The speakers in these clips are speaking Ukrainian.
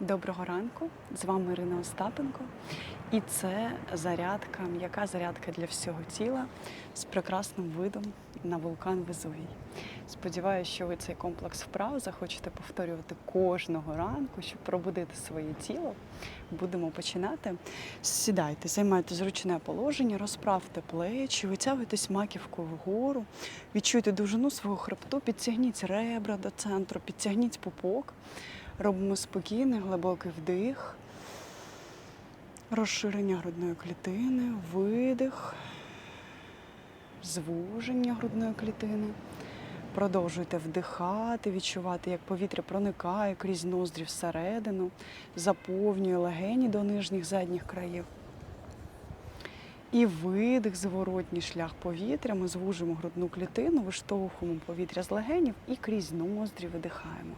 Доброго ранку! З вами Ірина Остапенко. І це зарядка, м'яка зарядка для всього тіла з прекрасним видом на вулкан Везувій. Сподіваюся, що ви цей комплекс вправ захочете повторювати кожного ранку, щоб пробудити своє тіло. Будемо починати. Сідайте, займайте зручне положення, розправте плечі, витягуйтесь маківкою вгору, відчуйте довжину свого хребту, підтягніть ребра до центру, підтягніть пупок. Робимо спокійний глибокий вдих, розширення грудної клітини, видих, звуження грудної клітини. Продовжуйте вдихати, відчувати, як повітря проникає крізь ноздрі всередину, заповнює легені до нижніх задніх країв. І видих, зворотній шлях повітря. Ми звужимо грудну клітину, виштовхуємо повітря з легенів і крізь ноздрі видихаємо.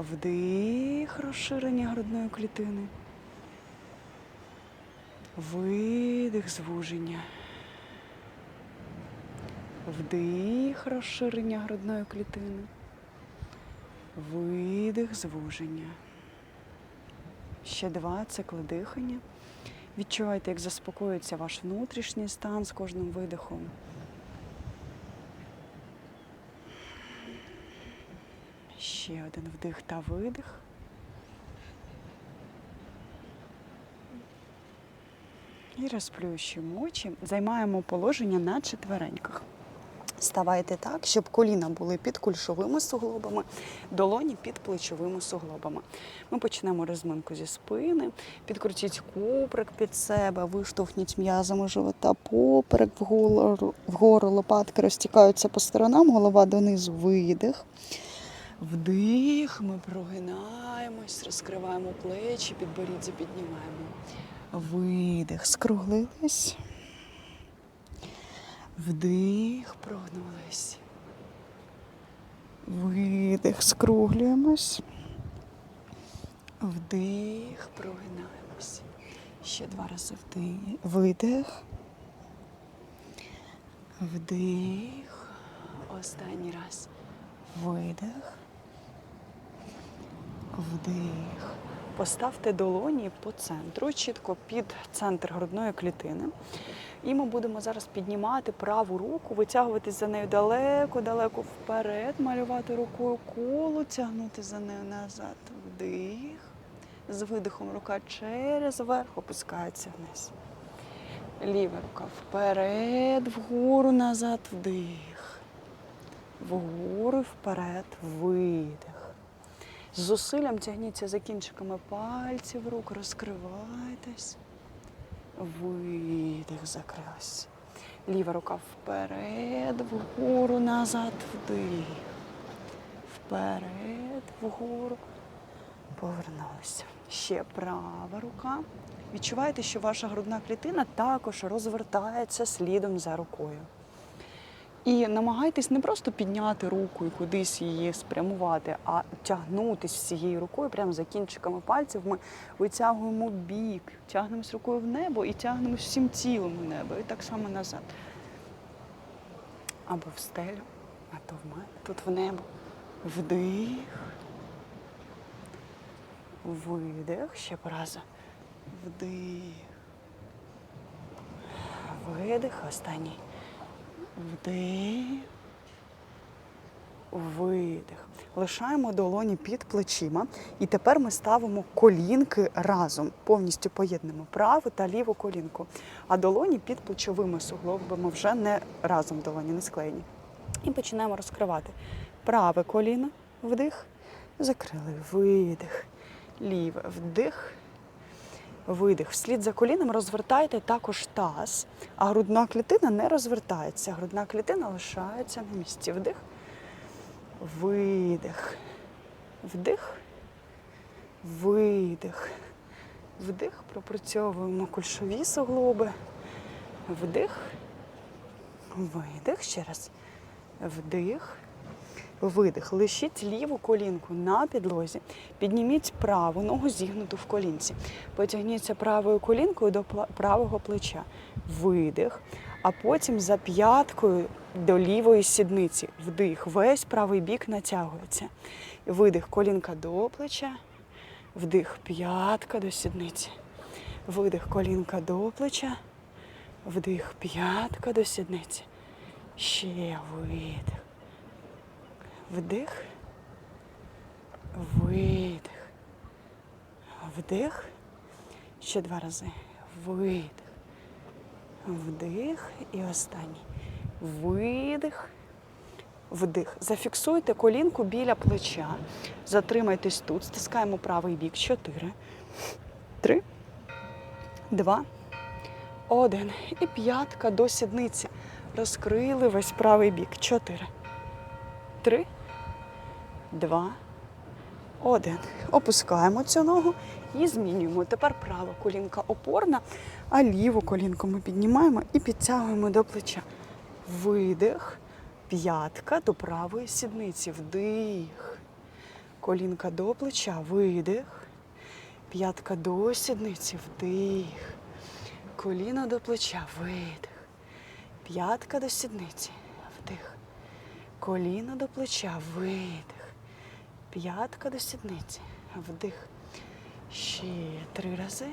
Вдих, розширення грудної клітини. Видих, звуження. Вдих, розширення грудної клітини. Видих, звуження. Ще два цикли дихання. Відчувайте, як заспокоюється ваш внутрішній стан з кожним видихом. Ще один вдих та видих. І розплющуємо очі. Займаємо положення на четвереньках. Ставайте так, щоб коліна були під кульшовими суглобами, долоні під плечовими суглобами. Ми почнемо розминку зі спини, підкрутіть куприк під себе, виштовхніть м'язами живота поперек вгору, вгору лопатки розтікаються по сторонам, голова донизу, видих. Вдих, ми прогинаємось, розкриваємо плечі, підборіддя піднімаємо. Видих, скруглились. Вдих, прогнулись. Видих, скруглюємось. Вдих, прогинаємось. Ще два рази вдих. Видих. Вдих. Останній раз. Видих. Вдих. Поставте долоні по центру, чітко під центр грудної клітини. І ми будемо зараз піднімати праву руку, витягуватись за нею далеко-далеко вперед, малювати рукою коло, тягнути за нею назад. Вдих. З видихом рука через верх опускається вниз. Ліва рука вперед, вгору, назад, вдих. Вгору, вперед, видих. З зусиллям тягніться за кінчиками пальців рук, розкривайтесь. Видих, закрилась. Ліва рука вперед, вгору, назад, вдих. Вперед, вгору. Повернулися. Ще права рука. Відчуваєте, що ваша грудна клітина також розвертається слідом за рукою. І намагайтесь не просто підняти руку і кудись її спрямувати, а тягнутись всією рукою, прямо за кінчиками пальців. Ми витягуємо бік, тягнемось рукою в небо і тягнемось всім тілом в небо. І так само назад. Або в стелю, а то в мене, тут в небо. Вдих. Видих. Ще по разу. Вдих. Видих. Останній. Вдих. Видих. Лишаємо долоні під плечима. І тепер ми ставимо колінки разом. Повністю поєднуємо праву та ліву колінку. А долоні під плечовими суглобами вже не разом долоні, не склеєні. І починаємо розкривати. Праве коліно, вдих, закрили, видих. Ліве, вдих, видих. Вслід за коліном розвертайте також таз, а грудна клітина не розвертається. Грудна клітина лишається на місці. Вдих, видих, вдих, видих. Вдих, пропрацьовуємо кульшові суглоби. Вдих, видих. Ще раз. Вдих, видих. Лишіть ліву колінку на підлозі. Підніміть праву ногу зігнуту в колінці. Потягніться правою колінкою до правого плеча. Видих. А потім за п'яткою до лівої сідниці. Вдих. Весь правий бік натягується. Видих. Колінка до плеча. Вдих, п'ятка до сідниці. Видих, колінка до плеча. Вдих, п'ятка до сідниці. Ще видих. Вдих. Видих. Вдих. Ще два рази. Видих. Вдих. І останній. Видих. Вдих. Зафіксуйте колінку біля плеча. Затримайтесь тут. Стискаємо правий бік. Чотири. Три. Два. Один. І п'ятка до сідниці. Розкрили весь правий бік. Чотири. Три. Два. Один. Опускаємо цю ногу і змінюємо. Тепер права колінка опорна, а ліву колінку ми піднімаємо і підтягуємо до плеча. Видих. П'ятка до правої сідниці. Вдих. Колінка до плеча. Видих. П'ятка до сідниці. Вдих. Коліно до плеча. Видих. П'ятка до сідниці. Вдих. Коліно до плеча. Видих. П'ятка до сідниці. Вдих. Ще три рази.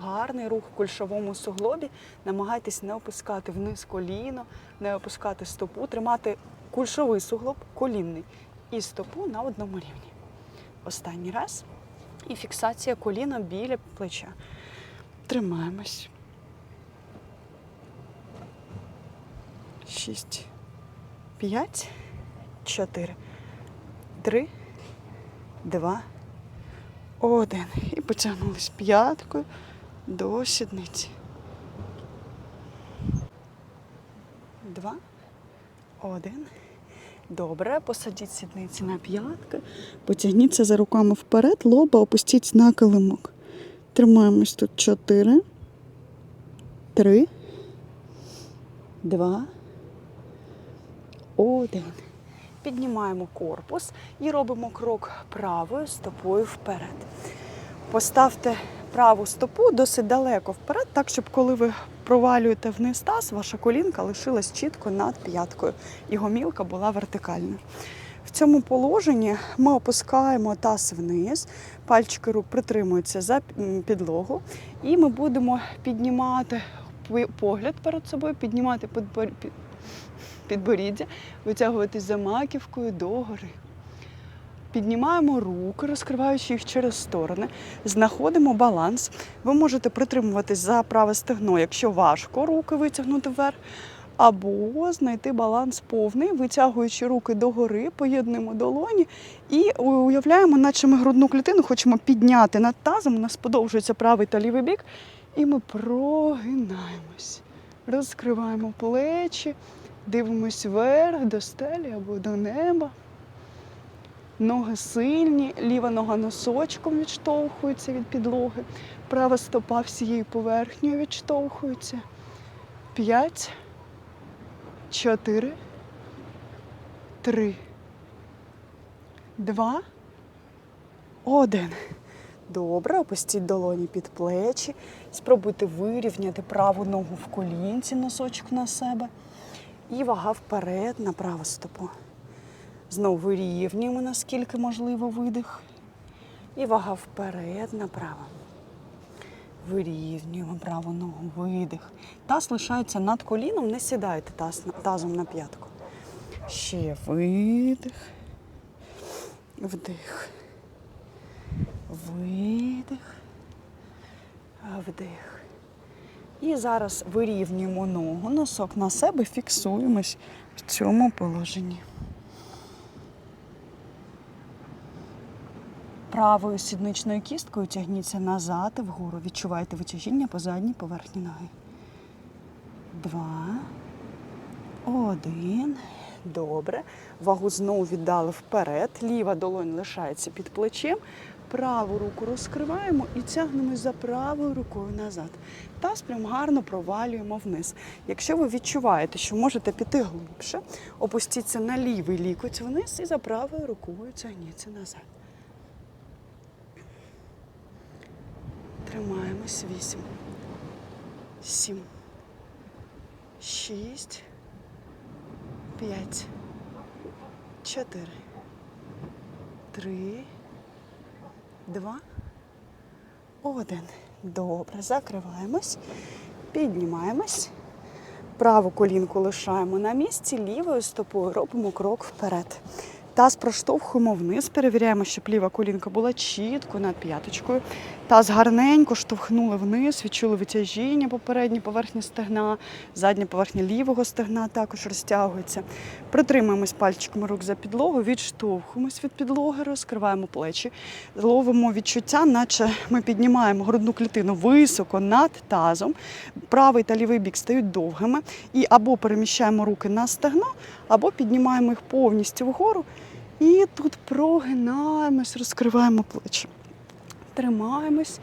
Гарний рух в кульшовому суглобі. Намагайтесь не опускати вниз коліно, не опускати стопу, тримати кульшовий суглоб, колінний і стопу на одному рівні. Останній раз. І фіксація коліна біля плеча. Тримаємось. Шість. П'ять. Чотири. Три. Два. Один. І потягнулись п'яткою до сідниці. Два. Один. Добре. Посадіть сідниці на п'ятки. Потягніться за руками вперед, лоба опустіть на килимок. Тримаємось тут чотири. Три. Два. Один. Піднімаємо корпус і робимо крок правою стопою вперед. Поставте праву стопу досить далеко вперед, так щоб коли ви провалюєте вниз таз, ваша колінка лишилась чітко над п'яткою і гомілка була вертикальна. В цьому положенні ми опускаємо таз вниз, пальчики рук притримуються за підлогу, і ми будемо піднімати погляд перед собою, піднімати підбор- підборіддя, витягуватись за маківкою догори. Піднімаємо руки, розкриваючи їх через сторони, знаходимо баланс. Ви можете притримуватись за праве стегно, якщо важко руки витягнути вверх, або знайти баланс повний, витягуючи руки догори, поєднуємо долоні і уявляємо, наче ми грудну клітину хочемо підняти над тазом. У нас подовжується правий та лівий бік, і ми прогинаємось, розкриваємо плечі, дивимось вверх до стелі або до неба. Ноги сильні, ліва нога носочком відштовхується від підлоги, права стопа всією поверхнею відштовхується. П'ять, чотири, три, два, один. Добре, опустіть долоні під плечі. Спробуйте вирівняти праву ногу в колінці, носочок на себе. І вага вперед на праву стопу. Знову вирівнюємо, наскільки можливо, видих. І вага вперед направо. Вирівнюємо праву ногу, видих. Таз лишається над коліном, не сідайте таз, тазом на п'ятку. Ще видих. Вдих. Видих. Вдих. І зараз вирівнюємо ногу, носок на себе, фіксуємось в цьому положенні. Правою сідничною кісткою тягніться назад і вгору. Відчувайте витяжіння по задній поверхні ноги. Два. Один. Добре. Вагу знову віддали вперед. Ліва долонь лишається під плечем. Праву руку розкриваємо і тягнемось за правою рукою назад. Таз прям гарно провалюємо вниз. Якщо ви відчуваєте, що можете піти глибше, опустіться на лівий лікоть вниз і за правою рукою тягніться назад. Тримаємось. Вісім. Сім. Шість. П'ять. Чотири. Три. Два. Один. Добре. Закриваємось. Піднімаємось. Праву колінку лишаємо на місці, лівою стопою робимо крок вперед. Таз проштовхуємо вниз, перевіряємо, щоб ліва колінка була чітко над п'яточкою. Таз гарненько штовхнули вниз, відчули витяжіння попередньої поверхні стегна, задня поверхня лівого стегна також розтягується. Притримуємось пальчиками рук за підлогу, відштовхуємось від підлоги, розкриваємо плечі, ловимо відчуття, наче ми піднімаємо грудну клітину високо над тазом. Правий та лівий бік стають довгими. І або переміщаємо руки на стегно, або піднімаємо їх повністю вгору. І тут прогинаємось, розкриваємо плечі. Тримаємось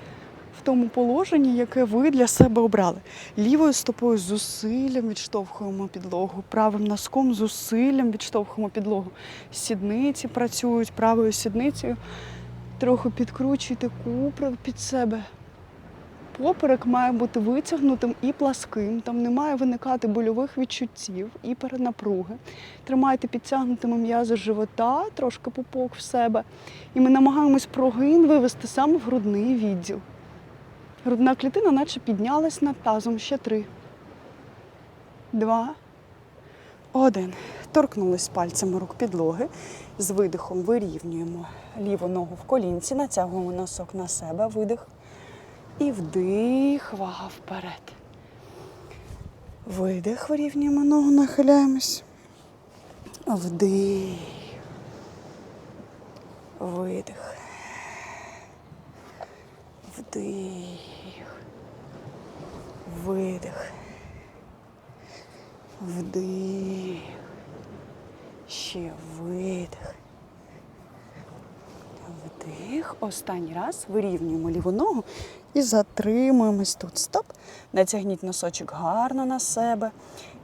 в тому положенні, яке ви для себе обрали. Лівою стопою зусиллям відштовхуємо підлогу, правим носком зусиллям відштовхуємо підлогу. Сідниці працюють правою сідницею. Трохи підкручуйте купру під себе. Поперек має бути витягнутим і пласким, там не має виникати больових відчуттів і перенапруги. Тримайте підтягнутими м'язи живота, трошки пупок в себе. І ми намагаємось прогин вивести саме в грудний відділ. Грудна клітина наче піднялась над тазом. Ще три. Два. Один. Торкнулись пальцями рук підлоги. З видихом вирівнюємо ліву ногу в колінці, натягуємо носок на себе, видих. І вдих, вага вперед. Видих, вирівнюємо ногу, нахиляємось. Вдих. Видих. Вдих. Видих. Вдих. Ще видих. Вдих. Останній раз вирівнюємо ліву ногу і затримуємось тут. Стоп. Натягніть носочок гарно на себе.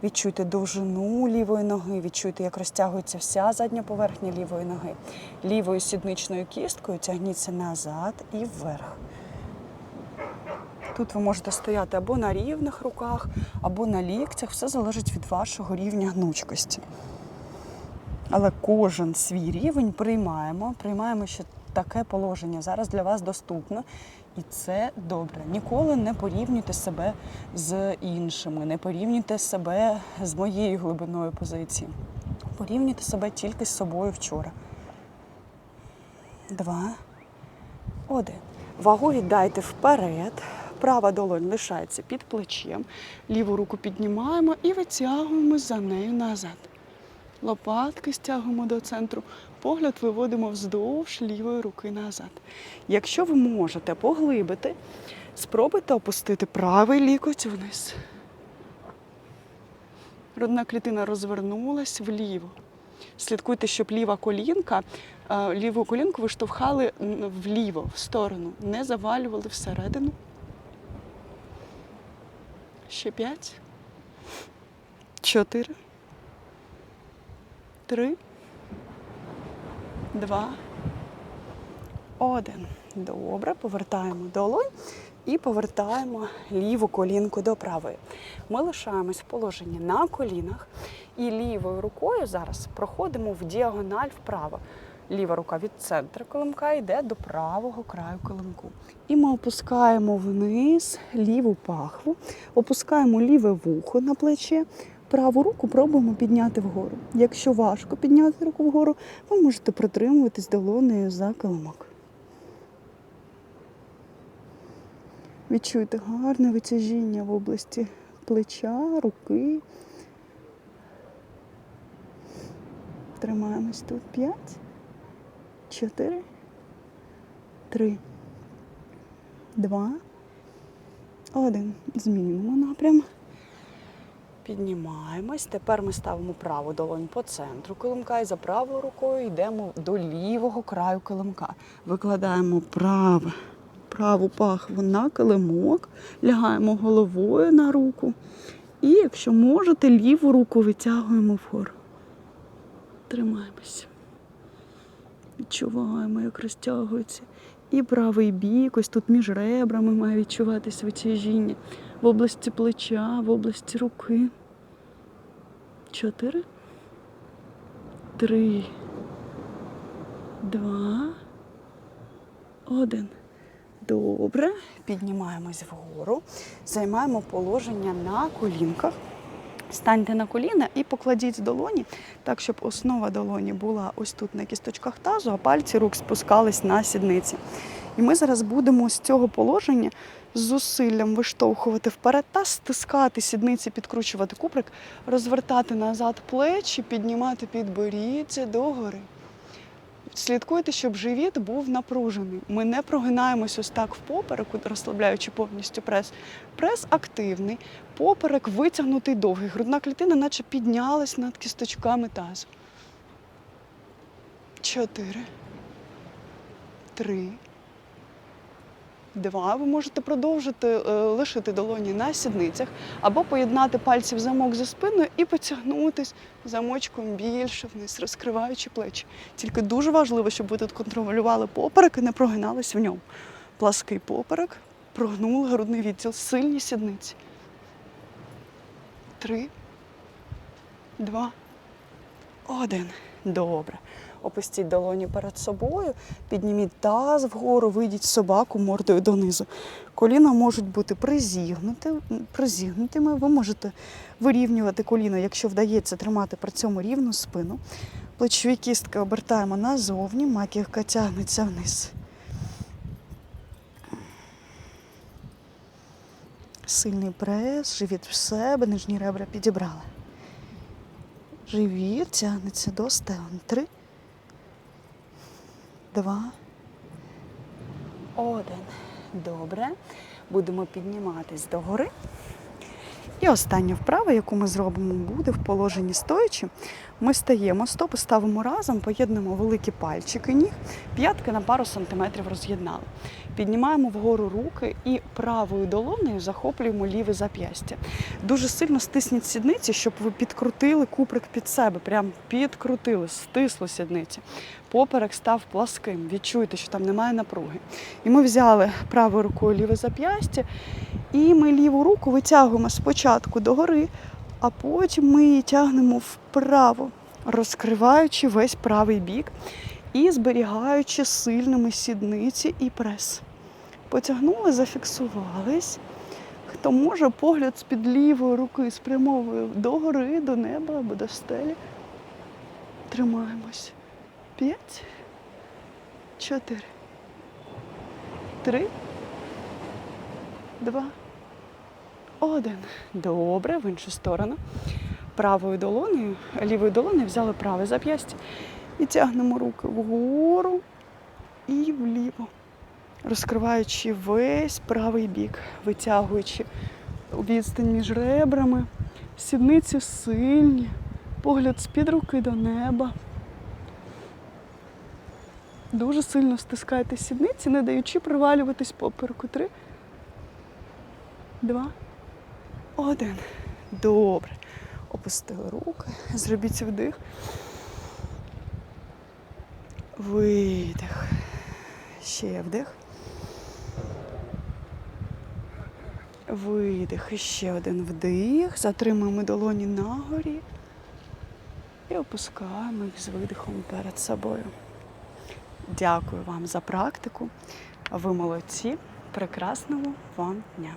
Відчуйте довжину лівої ноги, відчуйте, як розтягується вся задня поверхня лівої ноги. Лівою сідничною кісткою тягніться назад і вверх. Тут ви можете стояти або на рівних руках, або на ліктях. Все залежить від вашого рівня гнучкості. Але кожен свій рівень приймаємо. Приймаємо, що таке положення зараз для вас доступно. І це добре. Ніколи не порівнюйте себе з іншими, не порівнюйте себе з моєю глибиною позиції. Порівнюйте себе тільки з собою вчора. Два. Один. Вагу віддайте вперед. Права долонь лишається під плечем. Ліву руку піднімаємо і витягуємо за нею назад. Лопатки стягуємо до центру, погляд виводимо вздовж лівої руки назад. Якщо ви можете поглибити, спробуйте опустити правий лікоть вниз. Грудна клітина розвернулась вліво. Слідкуйте, щоб ліва колінка, е, ліву колінку ви штовхали вліво, в сторону, не завалювали всередину. Ще п'ять. Чотири. Три. Два. Один. Добре. Повертаємо долонь і повертаємо ліву колінку до правої. Ми лишаємось в положенні на колінах і лівою рукою зараз проходимо в діагональ вправо. Ліва рука від центру килимка йде до правого краю килимку. І ми опускаємо вниз ліву пахву, опускаємо ліве вухо на плече, праву руку пробуємо підняти вгору. Якщо важко підняти руку вгору, ви можете притримуватись долонею за килимок. Відчуйте гарне витяжіння в області плеча, руки. Тримаємось тут. П'ять, чотири, три, два, один. Змінюємо напрям. Піднімаємось. Тепер ми ставимо праву долонь по центру килимка і за правою рукою йдемо до лівого краю килимка. Викладаємо праве, праву пахву на килимок, лягаємо головою на руку. І, якщо можете, ліву руку витягуємо вгору. Тримаємося. Відчуваємо, як розтягується. І правий бік, ось тут між ребрами має відчуватися витяжіння. В області плеча, в області руки. Чотири. Три. два, один. Добре. Піднімаємось вгору, займаємо положення на колінках. Станьте на коліна і покладіть долоні так, щоб основа долоні була ось тут на кісточках тазу, а пальці рук спускались на сідниці. І ми зараз будемо з цього положення з зусиллям виштовхувати вперед та стискати сідниці, підкручувати куприк, розвертати назад плечі, піднімати підборіддя догори. Слідкуйте, щоб живіт був напружений. Ми не прогинаємось ось так в попереку, розслабляючи повністю прес. Прес активний, поперек витягнутий довгий. Грудна клітина, наче піднялась над кісточками тазу. Чотири. Три. Два. Ви можете продовжити е, лишити долоні на сідницях або поєднати пальці в замок за спиною і потягнутись замочком більше вниз, розкриваючи плечі. Тільки дуже важливо, щоб ви тут контролювали поперек і не прогинались в ньому. Плаский поперек, прогнули грудний відділ, сильні сідниці. Три, два, один. Добре. Опустіть долоні перед собою, підніміть таз вгору, вийдіть собаку мордою донизу. Коліна можуть бути призігнути, призігнутими. Ви можете вирівнювати коліно, якщо вдається тримати при цьому рівну спину. Плечові кістки обертаємо назовні, маківка тягнеться вниз. Сильний прес, живіт в себе, нижні ребра підібрали. Живіт тягнеться до стегон. Три, два, один. Добре. Будемо підніматись догори. І остання вправа, яку ми зробимо, буде в положенні стоячи. Ми стаємо, стопи ставимо разом, поєднуємо великі пальчики ніг, п'ятки на пару сантиметрів роз'єднали. Піднімаємо вгору руки і правою долонею захоплюємо ліве зап'ястя. Дуже сильно стисніть сідниці, щоб ви підкрутили куприк під себе. Прям підкрутили, стисло сідниці. Поперек став пласким. Відчуйте, що там немає напруги. І ми взяли правою рукою ліве зап'ястя, і ми ліву руку витягуємо спочатку догори, а потім ми її тягнемо вправо, розкриваючи весь правий бік і зберігаючи сильними сідниці і прес. Потягнули, зафіксувались. Хто може, погляд з-під лівої руки спрямовує догори, до неба або до стелі. Тримаємось. П'ять, чотири, три, два, один. Добре, в іншу сторону. Правою долонею, лівою долонею взяли праве зап'ястя і тягнемо руки вгору і вліво, розкриваючи весь правий бік, витягуючи відстань між ребрами, сідниці сильні, погляд з-під руки до неба. Дуже сильно стискайте сідниці, не даючи привалюватись попереку. Три, два, один. Добре. Опустили руки. Зробіть вдих. Видих. Ще вдих. Видих. Ще один вдих. Затримуємо долоні нагорі. І опускаємо їх з видихом перед собою. Дякую вам за практику. Ви молодці. Прекрасного вам дня!